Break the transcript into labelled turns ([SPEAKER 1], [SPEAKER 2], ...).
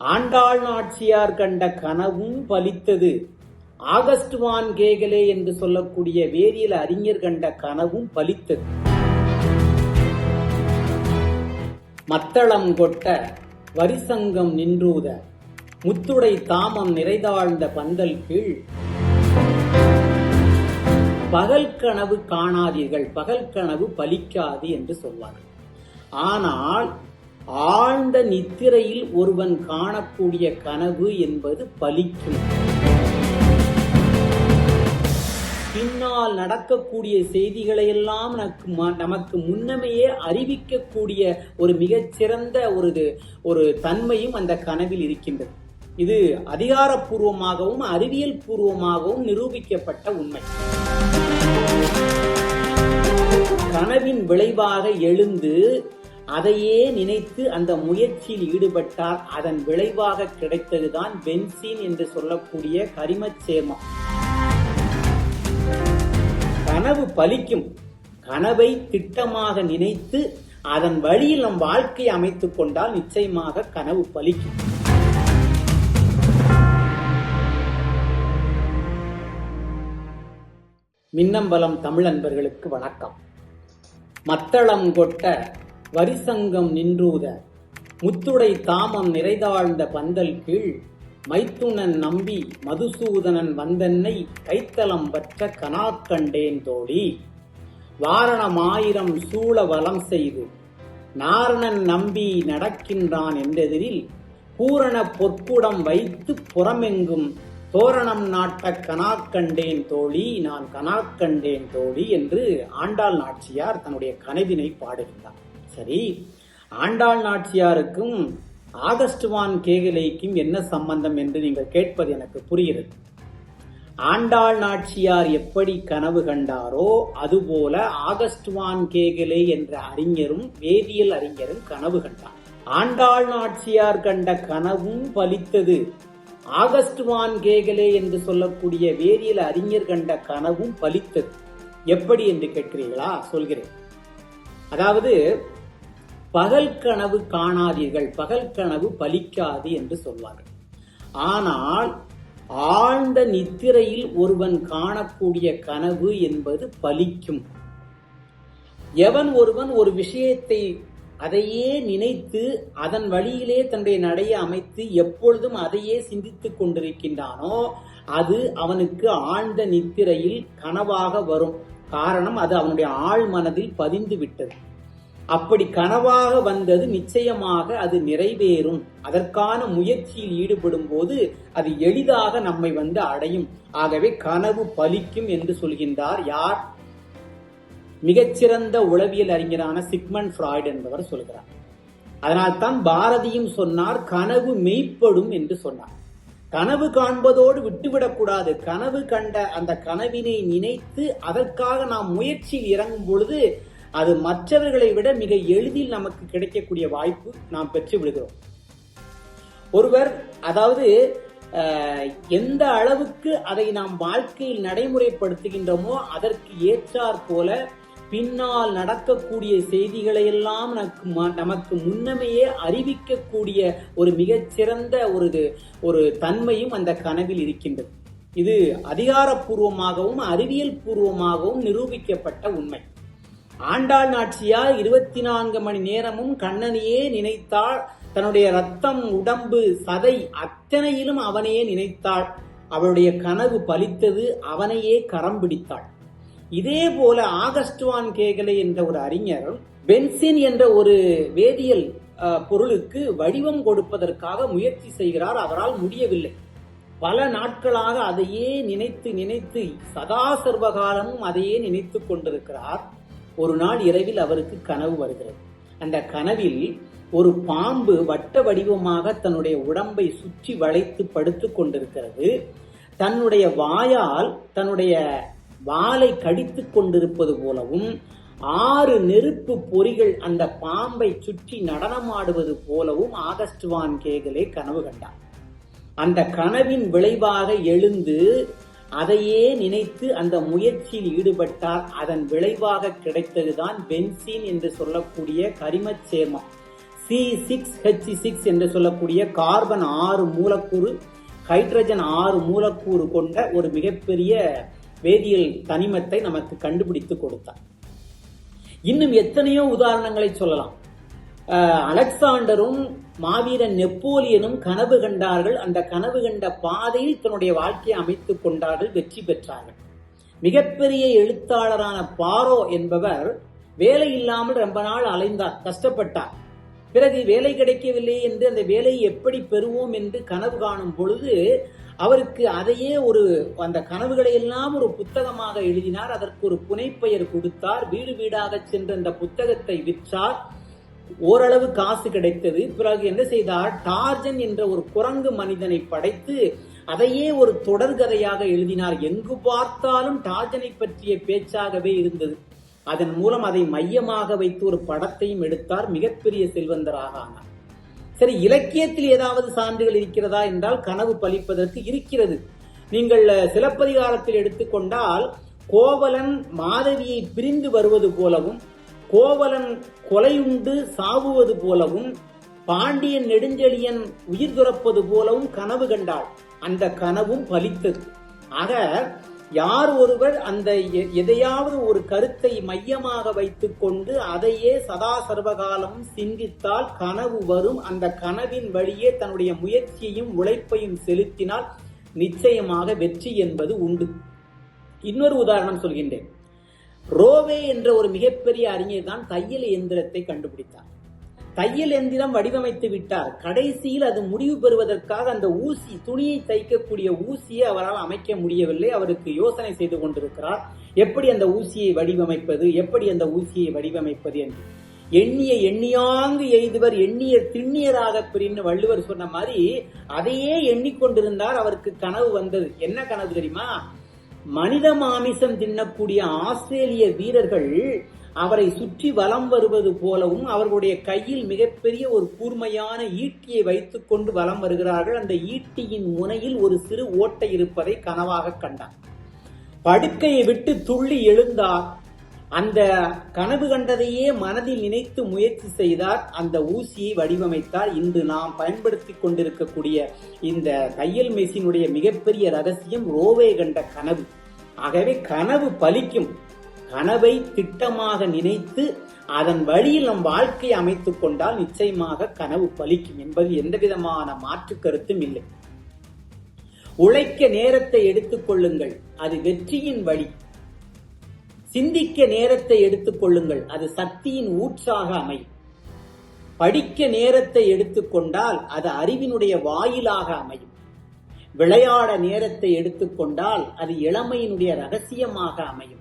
[SPEAKER 1] ஆண்டாள் நாட்சியார் கண்ட கனவும் பலித்தது. ஆகஸ்ட் வான் கேகலே என்று சொல்லக்கூடிய வேதியியல் அறிஞர் கண்ட கனவும் பலித்தது. மத்தளம் கொட்ட வரிசங்கம் நின்றூத முத்துடை தாமம் நிறைதாழ்ந்த பந்தல் கீழ். பகல் கனவு காணாதீர்கள் பகல் கனவு பலிக்காது என்று சொல்வார்கள். ஆனால் ஆழ்ந்த நித்திரையில் ஒருவன் காணக்கூடிய கனவு என்பது பலிக்கும். பின்னால் நடக்கக்கூடிய செய்திகளை எல்லாம் நமக்கு ம- நமக்கு முன்னமையே அறிவிக்கக்கூடிய ஒரு மிகச்சிறந்த ஒரு இது- ஒரு தன்மையும் அந்த கனவில் இருக்கின்றது. இது அதிகாரப்பூர்வமாகவும் அறிவியல் பூர்வமாகவும் நிரூபிக்கப்பட்ட உண்மை. கனவின் விளைவாக எழுந்து அதையே நினைத்து அந்த முயற்சியில் ஈடுபட்டால் அதன் விளைவாக கிடைத்ததுதான் பென்சீன் என்று சொல்லக்கூடிய கரிமச் சேர்மம் கனவு பலிக்கும். கனவை திட்டமாக நினைத்து அதன் வழியில் நம் வாழ்க்கையை அமைத்துக் கொண்டால் நிச்சயமாக கனவு பலிக்கும். மின்னம்பலம் தமிழ் அன்பர்களுக்கு வணக்கம். மத்தளம் கொட்ட வரிசங்கம் நின்றூத முத்துடை தாமம் நிறைதாழ்ந்த பந்தல் கீழ் மைத்துனன் நம்பி மதுசூதனன் வந்தன்னை கைத்தலம் பற்ற கனாக்கண்டேன் தோழி. வாரணமாயிரம் சூழ வலம் செய்து நாரணன் நம்பி நடக்கின்றான் என்றெதிரில் பூரண பொற்குடம் வைத்து புறமெங்கும் தோரணம் நாட்ட கனாக்கண்டேன் தோழி நான் கனாக்கண்டேன் தோழி என்று ஆண்டாள் நாச்சியார் தன்னுடைய கனவினை பாடுகின்றார். சரி ஆண்டாள் நாச்சியாருக்கும் ஆகஸ்ட் வான் கேகலைக்கும் என்ன சம்பந்தம் என்று நீங்கள் கேட்பது எனக்கு புரிகிறது. ஆண்டாள் நாச்சியார் எப்படி கனவு கண்டாரோ அதுபோல ஆகஸ்ட் வான் கேகலே என்ற அறிஞரும் வேதியியல் அறிஞரும் கனவு கண்டார். ஆண்டாள் நாச்சியார் கண்ட கனவும் பலித்தது. ஆகஸ்டுவான் கேகலே என்று சொல்லக்கூடிய வேதியியல் அறிஞர் கண்ட கனவும் பலித்தது. எப்படி என்று கேட்கிறீர்களா? சொல்கிறேன். அதாவது பகல் கனவு காணாதீர்கள் பகல் கனவு பலிக்காது என்று சொல்வார்கள். ஆனால் ஆழ்ந்த நித்திரையில் ஒருவன் காணக்கூடிய கனவு என்பது பலிக்கும். எவன் ஒருவன் ஒரு விஷயத்தை அதையே நினைத்து அதன் வழியிலே தன்னுடைய நடையை அமைத்து எப்பொழுதும் அதையே சிந்தித்துக் கொண்டிருக்கின்றானோ அது அவனுக்கு ஆழ்ந்த நித்திரையில் கனவாக வரும். காரணம் அது அவனுடைய ஆழ் மனதில் பதிந்து விட்டது அப்படி கனவாக வந்தது நிச்சயமாக அது நிறைவேறும். அதற்கான முயற்சியில் ஈடுபடும் போது அது எளிதாக நம்மை வந்து அடையும். ஆகவே கனவு பலிக்கும் என்று சொல்கின்றார் யார்? மிகச்சிறந்த உளவியல் அறிஞரான சிக்மன் ஃப்ராய்ட் என்பவர் சொல்கிறார். அதனால்தான் பாரதியும் சொன்னார் கனவு மெய்ப்படும் என்று சொன்னார். கனவு காண்பதோடு விட்டுவிடக்கூடாது. கனவு கண்ட அந்த கனவினை நினைத்து அதற்காக நாம் முயற்சியில் இறங்கும் பொழுது அது மற்றவர்களை விட மிக எளிதில் நமக்கு கிடைக்கக்கூடிய வாய்ப்பு நாம் பெற்று விடுகிறோம். ஒருவர் அதாவது எந்த அளவுக்கு அதை நாம் வாழ்க்கையில் நடைமுறைப்படுத்துகின்றோமோ அதற்கு ஏற்றாற் போல பின்னால் நடக்கக்கூடிய செய்திகளை எல்லாம் நமக்கு ம- நமக்கு முன்னமையே அறிவிக்கக்கூடிய ஒரு மிகச்சிறந்த ஒரு இது- ஒரு தன்மையும் அந்த கனவில் இருக்கின்றது. இது அதிகாரப்பூர்வமாகவும் அறிவியல் பூர்வமாகவும் நிரூபிக்கப்பட்ட உண்மை. ஆண்டாள் நாட்சியார் இருபத்தி நான்கு மணி நேரமும் கண்ணனையே நினைத்தாள். தன்னுடைய ரத்தம் உடம்பு சதை அத்தனையிலும் அவனையே நினைத்தாள். அவளுடைய கனவு பலித்தது அவனையே கரம் பிடித்தாள். இதே போல ஆகஸ்ட் வான் கேகலே என்ற ஒரு அறிஞர் பென்சின் என்ற ஒரு வேதியியல் பொருளுக்கு வடிவம் கொடுப்பதற்காக முயற்சி செய்கிறார். அவரால் முடியவில்லை. பல நாட்களாக அதையே நினைத்து நினைத்து சதா சர்வகாலமும் அதையே நினைத்து கொண்டிருக்கிறார். ஒரு நாள் இரவில் அவருக்கு கனவு வருகிறது. அந்த கனவில் ஒரு பாம்பு வட்ட வடிவமாக தன்னுடைய உடம்பை சுற்றி வளைத்து படுத்து கொண்டிருக்கிறது. தன்னுடைய வாயால் தன்னுடைய வாலை கடித்து கொண்டிருப்பது போலவும் ஆறு நெருப்பு பொறிகள் அந்த பாம்பை சுற்றி நடனமாடுவது போலவும் ஆகஸ்ட் வான் கேகலே கனவு கண்டார் அந்த கனவின் விளைவாக எழுந்து அதையே நினைத்து அந்த முயற்சியில் ஈடுபட்டால் அதன் விளைவாக கிடைத்ததுதான் பென்சீன் என்று சொல்லக்கூடிய கரிமச் சேர்மம் சி சிக்ஸ் ஹெச் சிக்ஸ் என்று சொல்லக்கூடிய கார்பன் ஆறு மூலக்கூறு ஹைட்ரஜன் ஆறு மூலக்கூறு கொண்ட ஒரு மிகப்பெரிய வேதியியல் தனிமத்தை நமக்கு கண்டுபிடித்து கொடுத்தார். இன்னும் எத்தனையோ உதாரணங்களை சொல்லலாம். அலெக்சாண்டரும் மாவீரன் நெப்போலியனும் கனவு கண்டார்கள். அந்த கனவு கண்ட பாதையில் தன்னுடைய வாழ்க்கையை அமைத்துக் கொண்டார்கள் வெற்றி பெற்றார்கள். மிகப்பெரிய எழுத்தாளரான பாரோ என்பவர் வேலை இல்லாமல் ரொம்ப நாள் அலைந்தார் கஷ்டப்பட்டார். பிறகு வேலை கிடைக்கவில்லை என்று அந்த வேலையை எப்படி பெறுவோம் என்று கனவு காணும் பொழுது அவருக்கு அதையே ஒரு அந்த கனவுகளை எல்லாம் ஒரு புத்தகமாக எழுதினார். அதற்கு ஒரு புனைப்பெயர் கொடுத்தார். வீடு வீடாக சென்று அந்த புத்தகத்தை விற்றார். ஓரளவு காசு கிடைத்தது. பிறகு என்ன செய்தார்? டார்ஜன் என்ற ஒரு குரங்கு மனிதனை படைத்து அதையே ஒரு தொடர்கதையாக எழுதினார். எங்கு பார்த்தாலும் டார்ஜனை பற்றிய பேச்சாகவே இருந்தது. அதன் மூலம் அதை மையமாக வைத்து ஒரு படத்தையும் எடுத்தார். மிகப்பெரிய செல்வந்தராக ஆனார். சரி இலக்கியத்தில் ஏதாவது சான்றுகள் இருக்கிறதா என்றால் கனவு பலிப்பதற்கு இருக்கிறது. நீங்கள் சிலப்பதிகாரத்தில் எடுத்துக்கொண்டால் கோவலன் மாதவியை பிரிந்து வருவது போலவும் கோவலன் கொலையுண்டு சாவுவது போலவும் பாண்டியன் நெடுஞ்செழியன் உயிர் துறப்பது போலவும் கனவு கண்டாள். அந்த கனவும் பலித்தது. ஆக யார் ஒருவர் அந்த எ- எதையாவது ஒரு கருத்தை மையமாக வைத்துக்கொண்டு அதையே சதா சர்வகாலம் சிந்தித்தால் கனவு வரும். அந்த கனவின் வழியே தன்னுடைய முயற்சியையும் உழைப்பையும் செலுத்தினால் நிச்சயமாக வெற்றி என்பது உண்டு. இன்னொரு உதாரணம் சொல்கின்றேன். ரோவே என்ற ஒரு மிகப்பெரிய அறிஞர் தான் தையல் எந்திரத்தை கண்டுபிடித்தார். தையல் எந்திரம் வடிவமைத்து விட்டார். கடைசியில் அது முடிவு பெறுவதற்காக அந்த ஊசி துணியை தைக்கக்கூடிய ஊசியை அவரால் அமைக்க முடியவில்லை. அவருக்கு யோசனை செய்து கொண்டிருக்கிறார். எப்படி அந்த ஊசியை வடிவமைப்பது எப்படி அந்த ஊசியை வடிவமைப்பது என்று. எண்ணிய எண்ணியாங்கு எய்துவர் எண்ணிய திண்ணியராக பிரின்னு வள்ளுவர் சொன்ன மாதிரி அதையே எண்ணிக்கொண்டிருந்தார். அவருக்கு கனவு வந்தது. என்ன கனவு தெரியுமா? மனித மாமிசம் தின்னக்கூடிய ஆஸ்திரேலிய வீரர்கள் அவரை சுற்றி வலம் வருவது போலவும் அவர்களுடைய கையில் மிகப்பெரிய ஒரு கூர்மையான ஈட்டியை வைத்துக்கொண்டு வலம் வருகிறார்கள். அந்த ஈட்டியின் முனையில் ஒரு சிறு ஓட்டை இருப்பதை கனவாக கண்டார் படுக்கையை விட்டு துள்ளி எழுந்தார் அந்த கனவு கண்டதையே மனதில் நினைத்து முயற்சி செய்தார். அந்த ஊசியை வடிவமைத்தார். இன்று நாம் பயன்படுத்தி கொண்டிருக்கக்கூடிய இந்த தையல் மெஷினுடைய மிகப்பெரிய ரகசியம் ரோவே கண்ட கனவு. ஆகவே கனவு பலிக்கும். கனவை திட்டமாக நினைத்து அதன் வழியில் நம் வாழ்க்கையை அமைத்துக் கொண்டால் நிச்சயமாக கனவு பலிக்கும் என்பது எந்த விதமான மாற்று கருத்தும் இல்லை. உழைக்க நேரத்தை எடுத்துக் கொள்ளுங்கள். அது வெற்றியின் வழி. சிந்திக்க நேரத்தை எடுத்துக் கொள்ளுங்கள். அது சக்தியின் ஊற்றாக அமையும். படிக்க நேரத்தை எடுத்துக்கொண்டால் அது அறிவினுடைய வாயிலாக அமையும். விளையாட நேரத்தை எடுத்துக்கொண்டால் அது இளமையினுடைய ரகசியமாக அமையும்.